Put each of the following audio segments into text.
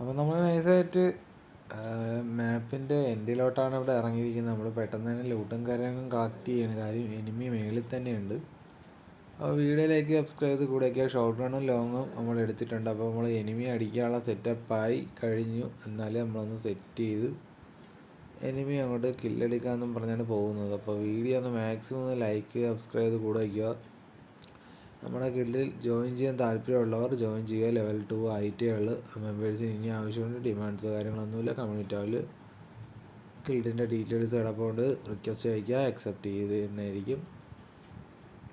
അപ്പോൾ നമ്മൾ നൈസായിട്ട് മാപ്പിന്റെ എൻഡിലോട്ടാണ് ഇവിടെ ഇറങ്ങിയിരിക്കുന്നത്. നമ്മൾ പെട്ടെന്ന് തന്നെ ലൂട്ടും കാര്യങ്ങളും കളക്ട് ചെയ്യണം. കാര്യം എനിമി മേളിൽ തന്നെയുണ്ട്. അപ്പോൾ വീഡിയോയിലേക്ക് സബ്സ്ക്രൈബ് ചെയ്ത് കൂടെയൊക്കെ ഷോർട്ട് റണ്ണും ലോങ്ങും നമ്മൾ എടുത്തിട്ടുണ്ട്. അപ്പോൾ നമ്മൾ എനിമി അടിക്കാനുള്ള സെറ്റപ്പായി കഴിഞ്ഞു. എന്നാലേ നമ്മളൊന്ന് സെറ്റ് ചെയ്ത് എനിമി അങ്ങോട്ട് കില്ലടിക്കാമെന്നും പറഞ്ഞാണ് പോകുന്നത്. അപ്പോൾ വീഡിയോ ഒന്ന് മാക്സിമം ഒന്ന് ലൈക്ക് സബ്സ്ക്രൈബ് ചെയ്ത് കൂടെ വയ്ക്കുക നമ്മുടെ ഗിൽഡിൽ ജോയിൻ ചെയ്യാൻ താല്പര്യമുള്ളവർ ജോയിൻ ചെയ്യുക. ലെവൽ ടു ഐ ടി ഉള്ള മെമ്പേഴ്സിന് ഇനി ആവശ്യമുണ്ട്. ഡിമാൻഡ്സോ കാര്യങ്ങളൊന്നുമില്ല. കമ്മ്യൂണിറ്റി ഹാളിൽ ഗിൽഡിന്റെ ഡീറ്റെയിൽസ് കിടപ്പുണ്ട്. റിക്വസ്റ്റ് അയക്കുക അക്സെപ്റ്റ് ചെയ്ത് എന്നായിരിക്കും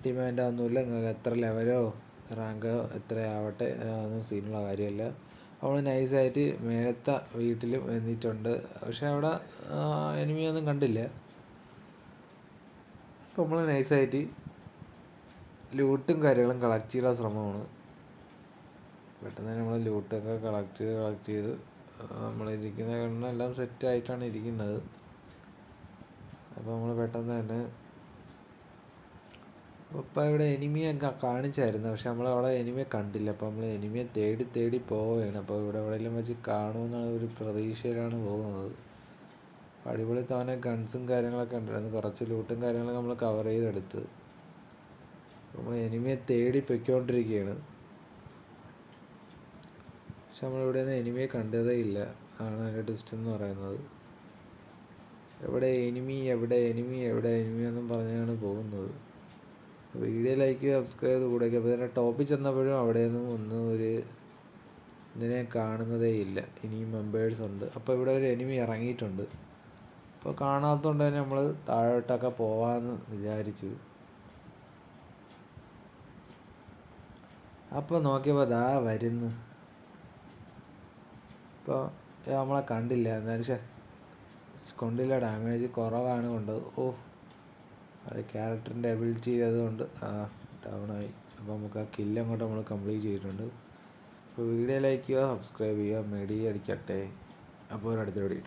ഡിമാൻഡ് ഒന്നുമില്ല. നിങ്ങൾക്ക് എത്ര ലെവലോ റാങ്കോ എത്ര ആവട്ടെ അതൊന്നും സീനുള്ള കാര്യമല്ല. അവൾ നൈസായിട്ട് മേലത്തെ വീട്ടിലും എന്നിട്ടുണ്ട് പക്ഷെ അവിടെ എനിമിയൊന്നും കണ്ടില്ല. അപ്പോൾ നമ്മൾ നൈസായിട്ട് ലൂട്ടും കാര്യങ്ങളും കളക്ട് ചെയ്യാൻ ശ്രമമാണ്. പെട്ടെന്ന് തന്നെ നമ്മൾ ലൂട്ടൊക്കെ കളക്ട് ചെയ്ത് കളക്ട് ചെയ്ത് നമ്മളിരിക്കുന്ന കണ്ണ് എല്ലാം സെറ്റ് ആയിട്ടാണ് ഇരിക്കുന്നത്. അപ്പോൾ നമ്മൾ പെട്ടെന്ന് തന്നെ ഇപ്പം ഇവിടെ എനിമിയെ കാണിച്ചായിരുന്നു. പക്ഷെ നമ്മൾ അവിടെ എനിമിയെ കണ്ടില്ല. അപ്പോൾ നമ്മൾ എനിമിയെ തേടി തേടി പോവുകയാണ്. അപ്പോൾ ഇവിടെ എവിടെയെങ്കിലും വെച്ച് കാണുമെന്നുള്ള ഒരു പ്രതീക്ഷയിലാണ് പോകുന്നത്. അടിപൊളി തോനെ ഗൺസും കാര്യങ്ങളൊക്കെ ഉണ്ടായിരുന്നു. കുറച്ച് ലൂട്ടും കാര്യങ്ങളൊക്കെ നമ്മൾ കവർ ചെയ്തെടുത്ത്. നമ്മൾ എനിമിയെ തേടി പൊയ്ക്കൊണ്ടിരിക്കുകയാണ് പക്ഷെ നമ്മളിവിടെ നിന്ന് എനിമിയെ കണ്ടതേ ഇല്ല. ആണ് അതിന്റെ ടിസ്റ്റ് എന്ന് പറയുന്നത്. എവിടെ എനിമി എവിടെ എനിമി എവിടെ എനിമി എന്നും പറഞ്ഞാണ് പോകുന്നത്. വീഡിയോ ലൈക്ക് സബ്സ്ക്രൈബ് ചെയ്ത് കൂടെ അപ്പോൾ തന്നെ ടോപ്പിൽ ചെന്നപ്പോഴും അവിടെ നിന്നും ഒന്നും ഒരു ഇതിനെ കാണുന്നതേ ഇല്ല. ഇനിയും മെമ്പേഴ്സ് ഉണ്ട്. അപ്പോൾ ഇവിടെ ഒരു എനിമി ഇറങ്ങിയിട്ടുണ്ട്. അപ്പോൾ കാണാത്തതുകൊണ്ട് തന്നെ നമ്മൾ താഴോട്ടൊക്കെ പോവാമെന്ന് വിചാരിച്ചു. അപ്പോൾ നോക്കിയപ്പോൾ ദാ വരുന്നു. ഇപ്പോൾ നമ്മളെ കണ്ടില്ല. എന്നാലും കൊണ്ടില്ല. ഡാമേജ് കുറവാണ് കൊണ്ടത് ഓ അത് ക്യാരക്ടറിന്റെ എബിലിറ്റി ചെയ്തതുകൊണ്ട് ആ ആയി അപ്പോൾ നമുക്ക് ആ കില്ല് അങ്ങോട്ട് നമ്മൾ കംപ്ലീറ്റ് ചെയ്തിട്ടുണ്ട്. അപ്പോൾ വീഡിയോ ലൈക്ക് ചെയ്യുക സബ്സ്ക്രൈബ് ചെയ്യുക മെഡി അടിക്കട്ടെ. അപ്പോൾ ഒരു അടുത്ത വീഡിയോ